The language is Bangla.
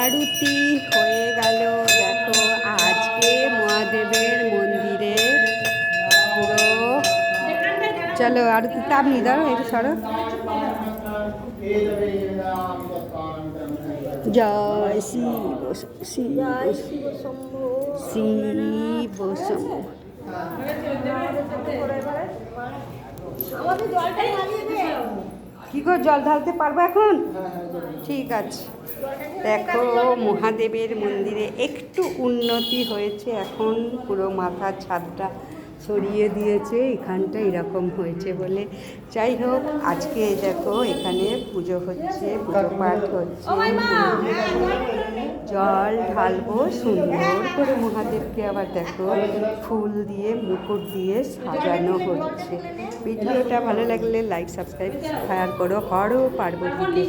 আরতি হয়ে গেল। দেখো, আজকে মহাদেবের মন্দিরে পুরো চলো, আরতি আপনি দাও একটু সরো। জয় শিব শিব শিব শম্ভু। কি গো, জল ঢালতে পারব এখন? ঠিক আছে। দেখো, মহাদেবের মন্দিরে একটু উন্নতি হয়েছে। এখন পুরো মাথার ছাদটা সরিয়ে দিয়েছে। এখানটা এরকম হয়েছে বলে। যাই হোক, আজকে দেখো, এখানে পুজো হচ্ছে, পুজো পাঠ হচ্ছে। জল ঢালবো সুন্দর করে মহাদেবকে আবার দেখো, ফুল দিয়ে, মুকুট দিয়ে সাজানো হচ্ছে। ভিডিওটা ভালো লাগলে লাইক সাবস্ক্রাইব শেয়ার করো। হরও পার্বতীকে।